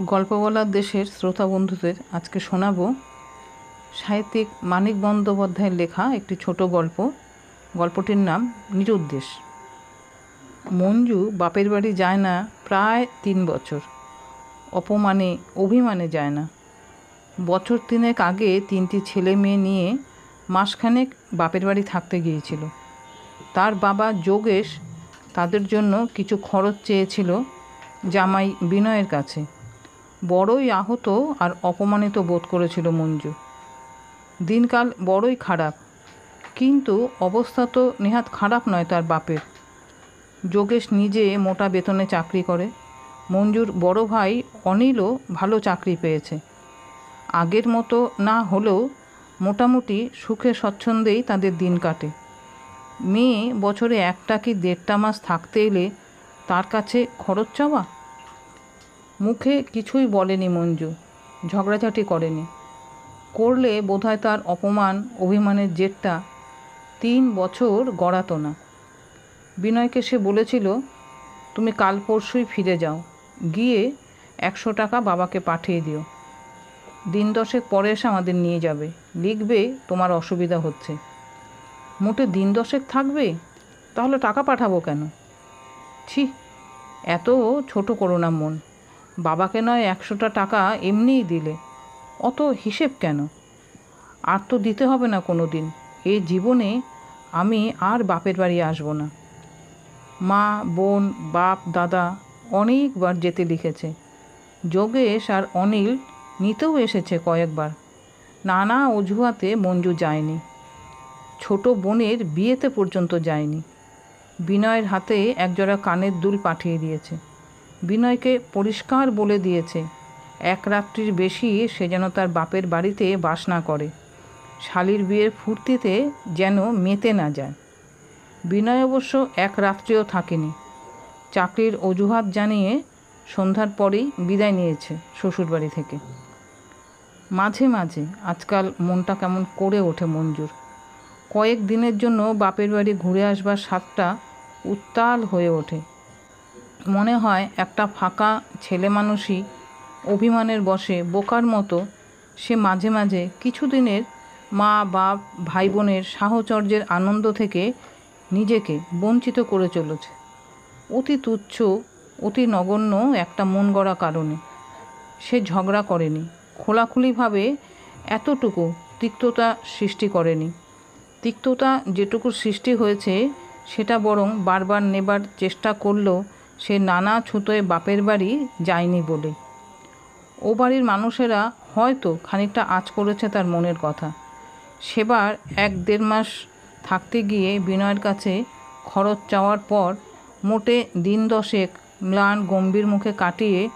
গল্প বলার দেশের শ্রোতা বন্ধুদের আজকে শোনাবো সাহিত্যিক মানিক বন্দ্যোপাধ্যায়ের লেখা একটি ছোট গল্প। গল্পটির নাম নিরুদ্দেশ। মঞ্জু বাপের বাড়ি যায় না প্রায় তিন বছর। অপমানে, অভিমানে যায় না। বছর তিনেক আগে তিনটি ছেলে মেয়ে নিয়ে মাসখানেক বাপের বাড়ি থাকতে গিয়েছিল। তার বাবা যোগেশ তাদের জন্য কিছু খরচ চেয়েছিল জামাই বিনয়ের কাছে। বড়ই আহত আর অপমানিত বোধ করেছিল মঞ্জু। দিনকাল বড়ই খারাপ, কিন্তু অবস্থা তো নেহাত খারাপ নয় তার বাপের। যোগেশ নিজে মোটা বেতনে চাকরি করে, মঞ্জুর বড় ভাই অনিলও ভালো চাকরি পেয়েছে। আগের মতো না হলেও মোটামুটি সুখে স্বচ্ছন্দেই তাদের দিন কাটে। মেয়ে বছরে একটা কি দেড়টা মাস থাকতে এলে তার কাছে খরচ চাওয়া? মুখে কিছুই বলেনি মঞ্জু, ঝগড়াঝাটি করেনি। করলে বোধহয় তার অপমান, অভিমানের জেরটা তিন বছর গড়াতো না। বিনয়কে সে বলেছিল, তুমি কাল পরশুই ফিরে যাও, গিয়ে একশো টাকা বাবাকে পাঠিয়ে দিও। দিন দশেক পরে এসে আমাদের নিয়ে যাবে, লিখবে তোমার অসুবিধা হচ্ছে। মোটে দিন দশেক থাকবে? তাহলে টাকা পাঠাবো কেন? ছি, এত ছোট করো না মন। বাবাকে নয় একশোটা টাকা এমনিই দিলে। অত হিসেব কেন? আর তো দিতে হবে না কোনো দিন এ জীবনে আমি আর বাপের বাড়ি আসব না। মা, বোন, বাপ, দাদা অনেকবার যেতে লিখেছে। যোগেশ আর অনিল নিতেও এসেছে কয়েকবার। নানা অজুহাতে মঞ্জু যায়নি। ছোট বোনের বিয়েতে পর্যন্ত যায়নি। বিনয়ের হাতে একজোড়া কানের দুল পাঠিয়ে দিয়েছে। বিনয়কে পরিষ্কার বলে দিয়েছে। এক রাত্রির বেশি সে যেন তার বাপের বাড়িতে বাস না করে। শালির বিয়ের ফুর্তিতে যেন মেতে না যায়। বিনয় অবশ্য এক রাত্রিও থাকেনি। চাকরির অজুহাত জানিয়ে সন্ধ্যার পরেই বিদায় নিয়েছে শ্বশুরবাড়ি থেকে। মাঝে মাঝে আজকাল মনটা কেমন করে ওঠে মঞ্জুর। কয়েক দিনের জন্য বাপের বাড়ি ঘুরে আসবার স্বাদটা উত্তাল হয়ে ওঠে। মনে হয় একটা ফাঁকা ছেলে মানুষই অভিমানের বসে বোকার মতো সে মাঝে মাঝে কিছুদিনের মা, বাপ ভাই বোনের সাহচর্যের আনন্দ থেকে নিজেকে বঞ্চিত করে চলেছে। অতি তুচ্ছ, অতি নগণ্য একটা মন গড়া কারণে সে ঝগড়া করেনি, খোলাখুলিভাবে এতটুকু তিক্ততা সৃষ্টি করেনি। তিক্ততা যেটুকু সৃষ্টি হয়েছে, সেটা বরং বারবার নেবার চেষ্টা করলেও সে নানা ছুতোয় বাপের বাড়ি যায়নি বলে। ও বাড়ির মানুষেরা হয়তো খানিকটা আজ করেছে তার মনের কথা। সেবার এক দেড় মাস থাকতে গিয়ে বিনয়ের কাছে খরচ চাওয়ার পর মোটে দিন দশেক ম্লান গম্ভীর মুখে কাটিয়ে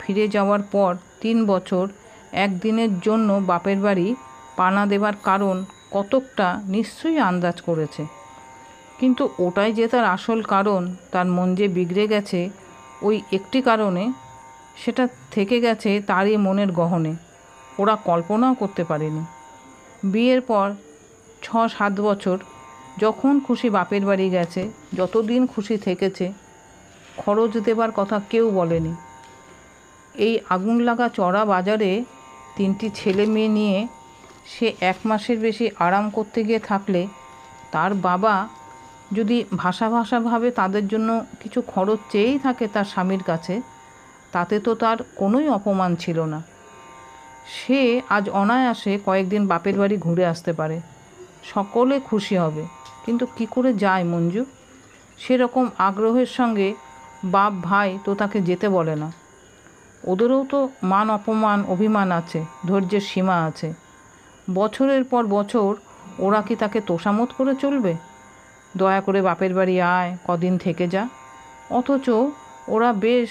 ফিরে যাওয়ার পর তিন বছর একদিনের জন্য বাপের বাড়ি পানা দেবার কারণ কতকটা নিশ্চয়ই আন্দাজ করেছে। কিন্তু ওটাই যে তার আসল কারণ, তার মন যে বিগড়ে গেছে, ওই একটি কারণে সেটা থেকে গেছে তারই মনের গহনে। ওরা কল্পনাও করতে পারেনি। বিয়ের পর ছ সাত বছর যখন খুশি বাপের বাড়ি গেছে, যতদিন খুশি থেকেছে, খরচ দেবার কথা কেউ বলেনি। এই আগুন লাগা চড়া বাজারে তিনটি ছেলে মেয়ে নিয়ে সে এক মাসের বেশি আরাম করতে গিয়ে থাকলে তার বাবা যদি ভাষা ভাষাভাবে তাদের জন্য কিছু খরচ চেয়েই থাকে তার স্বামীর কাছে, তাতে তো তার কোনোই অপমান ছিল না। সে আজ অনায়াসে কয়েকদিন বাপের বাড়ি ঘুরে আসতে পারে। সকলে খুশি হবে। কিন্তু কি করে যায় মঞ্জু? সেরকম আগ্রহের সঙ্গে বাপ ভাই তো তাকে যেতে বলে না। ওদেরও তো মান অপমান, অভিমান আছে, ধৈর্যের সীমা আছে। বছরের পর বছর ওরা কি তাকে তোষামত করে চলবে? দয়া করে বাপের বাড়ি আয়, কদিন থেকে যা। অথচ ওরা বেশ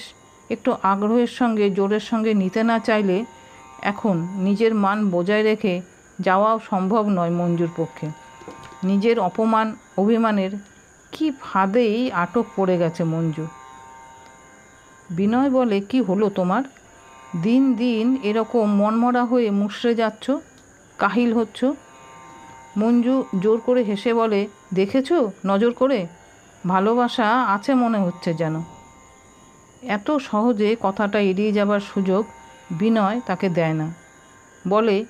একটু আগ্রহের সঙ্গে, জোরের সঙ্গে নিতে না চাইলে এখন নিজের মান বজায় রেখে যাওয়াও সম্ভব নয় মঞ্জুর পক্ষে। নিজের অপমান, অভিমানের কি ফাঁদেই আটক পড়ে গেছে মঞ্জু। বিনয় বলে, কি হলো তোমার? দিন দিন এরকম মনমরা হয়ে মুষড়ে যাচ্ছ? কাহিল হচ্ছ? মঞ্জু জোর করে হেসে বলে, দেখেছ? নজর করে? ভালোবাসা আছে মনে হচ্ছে যেন। এত সহজে কথাটা এড়িয়ে যাবার সুযোগ বিনয় তাকে দেয় না। বলে,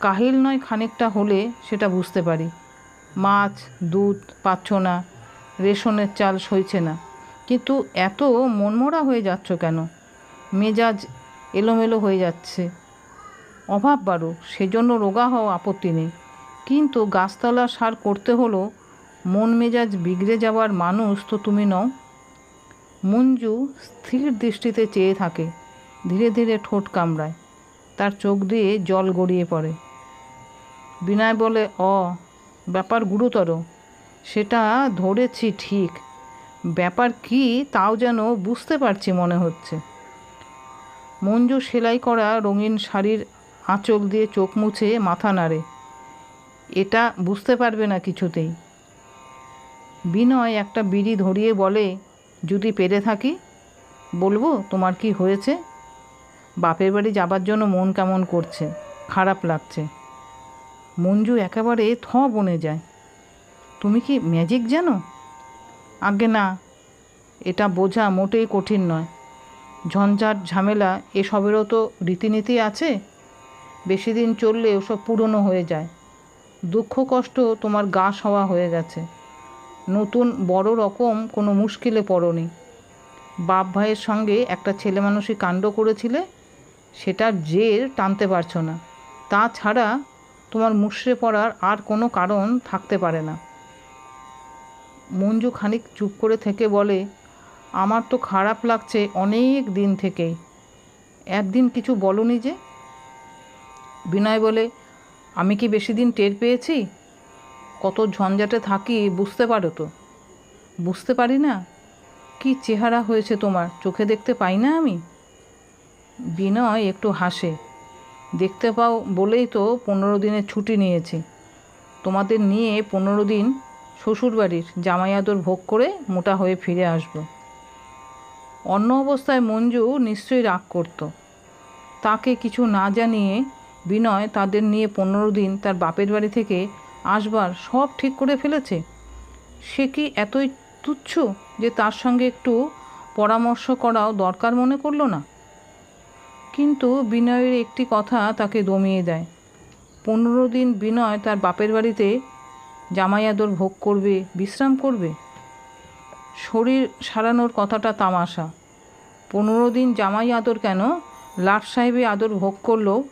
কাহিল নয় খানিকটা হলে সেটা বুঝতে পারি। মাছ, দুধ পাচ্ছ না রেশনের চাল সইছে না। কিন্তু এত মনমরা হয়ে যাচ্ছ কেন? মেজাজ এলোমেলো হয়ে যাচ্ছে। অভাব বাড়ো সেজন্য রোগা হওয়া আপত্তি নেই। কিন্তু গাছতলা সার করতে হলো, মন মেজাজ বিগড়ে যাওয়ার মানুষ তো তুমি নও। মঞ্জু স্থির দৃষ্টিতে চেয়ে থাকে, ধীরে ধীরে ঠোঁট কামড়ায়, তার চোখ দিয়ে জল গড়িয়ে পড়ে। বিনয় বলে, অ, ব্যাপার গুরুতর, সেটা ধরেছি ঠিক, ব্যাপার কি তাও যেন বুঝতে পারছি মনে হচ্ছে। মঞ্জু সেলাই করা রঙিন শাড়ির আঁচল দিয়ে চোখ মুছে মাথা নাড়ে। এটা বুঝতে পারবে না কিছুতেই। বিনয় একটা বিড়ি ধরিয়ে বলে, যদি পেরে থাকি, বলব তোমার কি হয়েছে? বাপের বাড়ি যাবার জন্য মন কেমন করছে, খারাপ লাগছে। মঞ্জু একেবারে থ বনে যায়। তুমি কি ম্যাজিক জানো? আগে না, এটা বোঝা মোটেই কঠিন নয়। ঝঞ্ঝাট ঝামেলা, এসবেরও তো রীতিনীতি আছে। বেশি দিন চললে ওসব পুরনো হয়ে যায়। দুঃখ কষ্ট তোমার গা সওয়া হয়ে গেছে। নতুন বড় রকম কোনো মুশকিলে পড়নি। বাপ ভাইয়ের সঙ্গে একটা ছেলে মানুষই কাণ্ড করেছিলে, সেটার জের টানতে পারছ না। তাছাড়া তোমার মুষড়ে পড়ার আর কোনো কারণ থাকতে পারে না। মঞ্জু খানিক চুপ করে থেকে বলে, আমার তো খারাপ লাগছে অনেক দিন থেকেই। একদিন কিছু বলনি যে? বিনয় বলে আমি কি বেশি দিন টের পেয়েছি? কত ঝঞ্ঝাটে থাকি, বুঝতে পারো তো। বুঝতে পারি না। কি চেহারা হয়েছে তোমার, চোখে দেখতে পাই না আমি? বিনয় একটু হাসে। দেখতে পাও বলেই তো পনেরো দিনের ছুটি নিয়েছি। তোমাদের নিয়ে পনেরো দিন শ্বশুরবাড়ির জামাই আদর ভোগ করে মোটা হয়ে ফিরে আসব। অন্য অবস্থায় মঞ্জু নিশ্চয়ই রাগ করত। তাকে কিছু না জানিয়ে বিনয় তাদের নিয়ে পনেরো দিন তার বাপের বাড়ি থেকে আসবার সব ঠিক করে ফেলেছে। সে কি এতই তুচ্ছ যে তার সঙ্গে একটু পরামর্শ করাও দরকার মনে করল না? কিন্তু বিনয়ের একটি কথা তাকে দমিয়ে দেয়। পনেরো দিন বিনয় তার বাপের বাড়িতে জামাই আদর ভোগ করবে, বিশ্রাম করবে। শরীর সারানোর কথাটা তামাশা। পনেরো দিন জামাই আদর কেন? লাট সাহেবে আদর ভোগ করলেও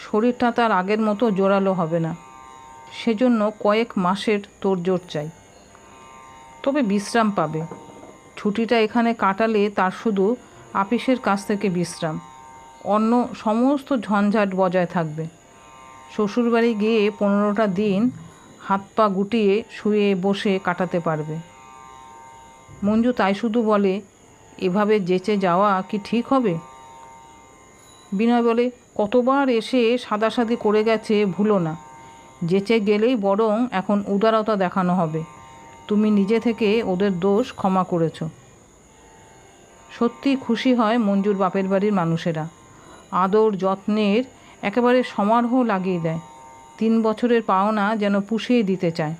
শরীরটা তার আগের মতো জোরালো হবে না। সেজন্য কয়েক মাসের তোড়জোড় চাই। তবে বিশ্রাম পাবে। ছুটিটা এখানে কাটালে তার শুধু আপিসের কাছ থেকে বিশ্রাম। অন্য সমস্ত ঝঞ্ঝাট বজায় থাকবে। শ্বশুরবাড়ি গিয়ে পনেরোটা দিন হাত পা গুটিয়ে শুয়ে বসে কাটাতে পারবে। মঞ্জু তাই শুধু বলে, এভাবে যেচে যাওয়া কি ঠিক হবে? বিনয় বলে, কতবার এসে সাদাসাদি করে গেছে ভুলো না। যেচে গেলেই বরং এখন উদারতা দেখানো হবে। তুমি নিজে থেকে ওদের দোষ ক্ষমা করেছ। সত্যি খুশি হয় মঞ্জুর বাপের বাড়ির মানুষেরা। আদর যত্নের একেবারে সমারোহ লাগিয়ে দেয়। তিন বছরের পাওনা যেন পুষিয়ে দিতে চায়।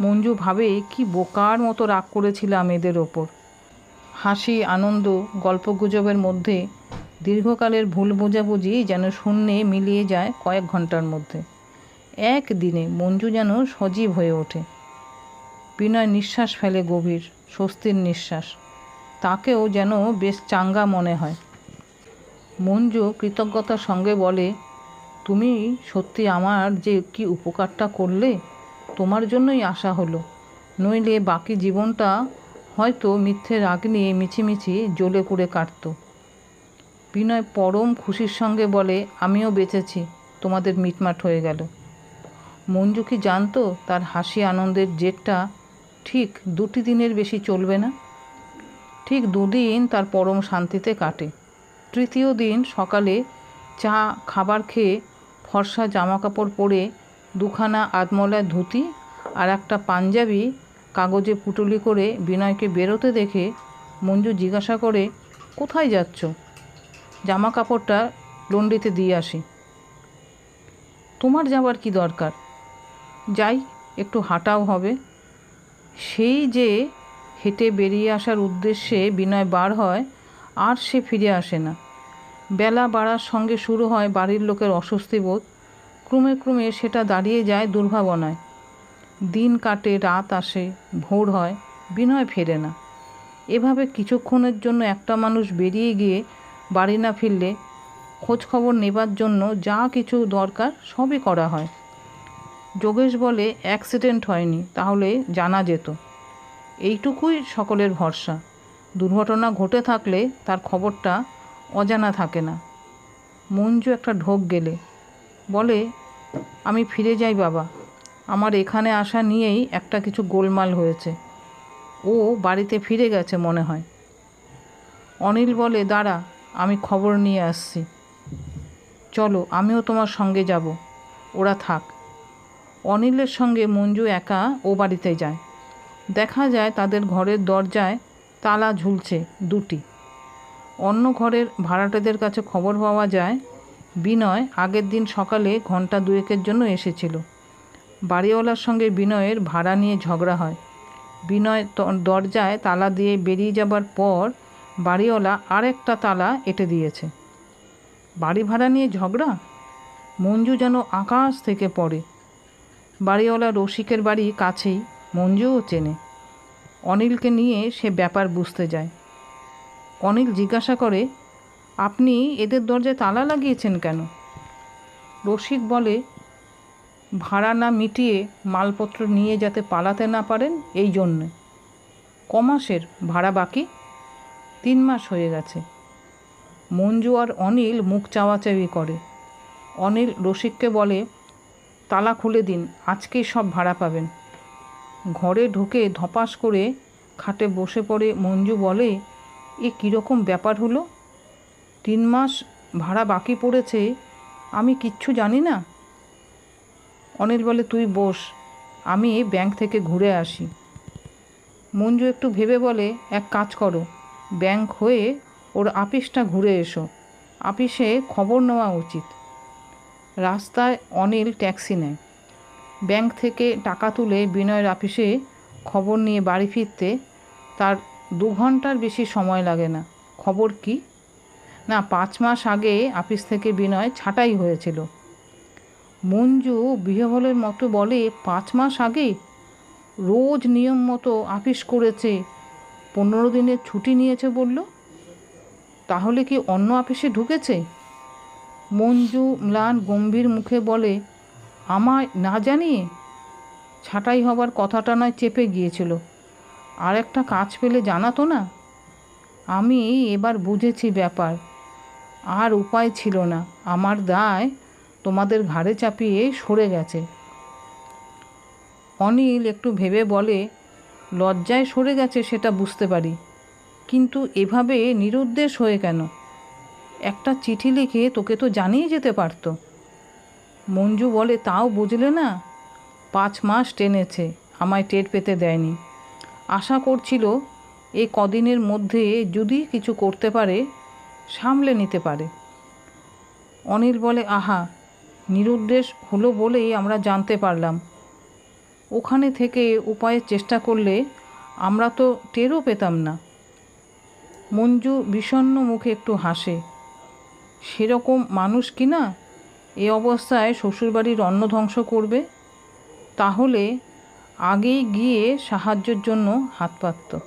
মঞ্জু ভাবে, কি বোকার মতো রাগ করেছিলাম এদের ওপর। হাসি, আনন্দ, গল্পগুজবের মধ্যে দীর্ঘকালের ভুল বোঝাবুঝি যেন শূন্যে মিলিয়ে যায় কয়েক ঘণ্টার মধ্যে। এক দিনে মঞ্জু যেন সজীব হয়ে ওঠে। বিনয় নিঃশ্বাস ফেলে গভীর, স্বস্তির নিঃশ্বাস। তাকেও যেন বেশ চাঙ্গা মনে হয়। মঞ্জু কৃতজ্ঞতার সঙ্গে বলে, তুমি সত্যি আমার যে কি উপকারটা করলে, তোমার জন্যই আশা হলো। নইলে বাকি জীবনটা হয়তো মিথ্যে রাগ নিয়ে মিছিমিছি, জ্বলে পুড়ে কাটত। বিনয় পরম খুশির সঙ্গে বলে, আমিও বেঁচেছি, তোমাদের মিটমাট হয়ে গেল। মঞ্জু কি জানতো তার হাসি আনন্দের জেটটা ঠিক দুটি দিনের বেশি চলবে না? ঠিক দুদিন তার পরম শান্তিতে কাটে। তৃতীয় দিন সকালে চা, খাবার খেয়ে ফর্সা জামা কাপড় পরে দুখানা আদমলার ধুতি আর একটা পাঞ্জাবি কাগজে পুটুলি করে বিনয়কে বেরোতে দেখে মঞ্জু জিজ্ঞাসা করে, কোথায় যাচ্ছ? জামা কাপড়টা লন্ডিতে দিয়ে আসি। তোমার যাবার কি দরকার? যাই, একটু হাঁটাও হবে। সেই যে হেঁটে বেরিয়ে আসার উদ্দেশ্যে বিনয় বার হয়, আর সে ফিরে আসে না। বেলা বাড়ার সঙ্গে শুরু হয় বাড়ির লোকের অস্বস্তি বোধ। ক্রমে ক্রমে সেটা দাঁড়িয়ে যায় দুর্ভাবনায়। দিন কাটে, রাত আসে, ভোর হয়, বিনয় ফেরে না। এভাবে কিছুক্ষণের জন্য একটা মানুষ বেরিয়ে গিয়ে বাড়ি না ফিরলে খোঁজ খবর নেবার জন্য যা কিছু দরকার সবই করা হয়। যোগেশ বলে, অ্যাক্সিডেন্ট হয়নি, তাহলে জানা যেত। এইটুকুই সকলের ভরসা। দুর্ঘটনা ঘটে থাকলে তার খবরটা অজানা থাকে না। মঞ্জু একটা ঢোক গেলে, বলে, আমি ফিরে যাই বাবা। আমার এখানে আসা নিয়েই একটা কিছু গোলমাল হয়েছে। ও বাড়িতে ফিরে গেছে মনে হয়। অনিল বলে, দাঁড়া আমি খবর নিয়ে আসছি। চলো, আমিও তোমার সঙ্গে যাব। ওরা থাক। অনিলের সঙ্গে মঞ্জু একা ও বাড়িতে যায়। দেখা যায় তাদের ঘরের দরজায় তালা ঝুলছে দুটি। অন্য ঘরের ভাড়াটেদের কাছে খবর পাওয়া যায়, বিনয় আগের দিন সকালে ঘণ্টা দুয়েকের জন্য এসেছিল। বাড়িওয়ালার সঙ্গে বিনয়ের ভাড়া নিয়ে ঝগড়া হয়। বিনয় দরজায় তালা দিয়ে বেরিয়ে যাবার পর বাড়িওয়ালা আরেকটা তালা এঁটে দিয়েছে। বাড়ি ভাড়া নিয়ে ঝগড়া? মঞ্জু যেন আকাশ থেকে পড়ে। বাড়িওয়ালা রসিকের বাড়ি কাছেই, মঞ্জুও চেনে। অনিলকে নিয়ে সে ব্যাপার বুঝতে যায়। অনিল জিজ্ঞাসা করে, আপনি এদের দরজায় তালা লাগিয়েছেন কেন? রসিক বলে, ভাড়া না মিটিয়ে মালপত্র নিয়ে যাতে পালাতে না পারেন, এই জন্যে। কমাসের ভাড়া বাকি? তিন মাস হয়ে গেছে। মঞ্জু আর অনিল মুখ চাওয়াচাওয়ি করে। অনিল রসিককে বলে, তালা খুলে দিন, আজকেই সব ভাড়া পাবেন। ঘরে ঢুকে ধপাস করে খাটে বসে পড়ে মঞ্জু বলে, এ কীরকম ব্যাপার হলো? তিন মাস ভাড়া বাকি পড়েছে, আমি কিচ্ছু জানি না? অনিল বলে, তুই বস, আমি ব্যাংক থেকে ঘুরে আসি। মঞ্জু একটু ভেবে বলে, এক কাজ করো ব্যাংক হয়ে ওর আপিসটা ঘুরে এসো। আপিসে খবর নেওয়া উচিত। রাস্তায় অনিল ট্যাক্সি নেয়। ব্যাংক থেকে টাকা তুলে বিনয়ের আপিসে খবর নিয়ে বাড়ি ফিরতে তার দু ঘণ্টার বেশি সময় লাগে না। খবর কি? না, পাঁচ মাস আগে আপিস থেকে বিনয় ছাঁটাই হয়েছিল। মঞ্জু বিহবলের মতো বলে, পাঁচ মাস আগে রোজ নিয়ম মতো আপিস করেছে পনেরো দিনের ছুটি নিয়েছে বলল। তাহলে কি অন্য অফিসে ঢুকেছে? মঞ্জু ম্লান গম্ভীর মুখে বলে, আমায় না জানিয়ে? ছাঁটাই হবার কথাটা নয়, চেপে গিয়েছিল। আর একটা কাজ পেলে জানাতো না? আমি এবার বুঝেছি ব্যাপার। আর উপায় ছিল না। আমার দায় তোমাদের ঘাড়ে চাপিয়ে সরে গেছে। অনিল একটু ভেবে বলে লজ্জায় সরে গেছে সেটা বুঝতে পারি। কিন্তু এভাবে নিরুদ্দেশ হয়ে কেন? একটা চিঠি লিখে তোকে তো জানিয়ে যেতে পারতো। মঞ্জু বলে, তাও বুঝলে না? পাঁচ মাস টেনেছে, আমায় টের পেতে দেয়নি। আশা করছিল এই কদিনের মধ্যে যদি কিছু করতে পারে, সামলে নিতে পারে। অনিল বলে, আহা, নিরুদ্দেশ হলো বলেই আমরা জানতে পারলাম। ওখানে থেকে উপায়ের চেষ্টা করলে আমরা তো টেরও পেতাম না। মঞ্জু বিষণ্ন মুখে একটু হাসে। সেরকম মানুষ কি না? এ অবস্থায় শ্বশুরবাড়ির অন্ন ধ্বংস করবে? তাহলে আগেই গিয়ে সাহায্যের জন্য হাত পাতত।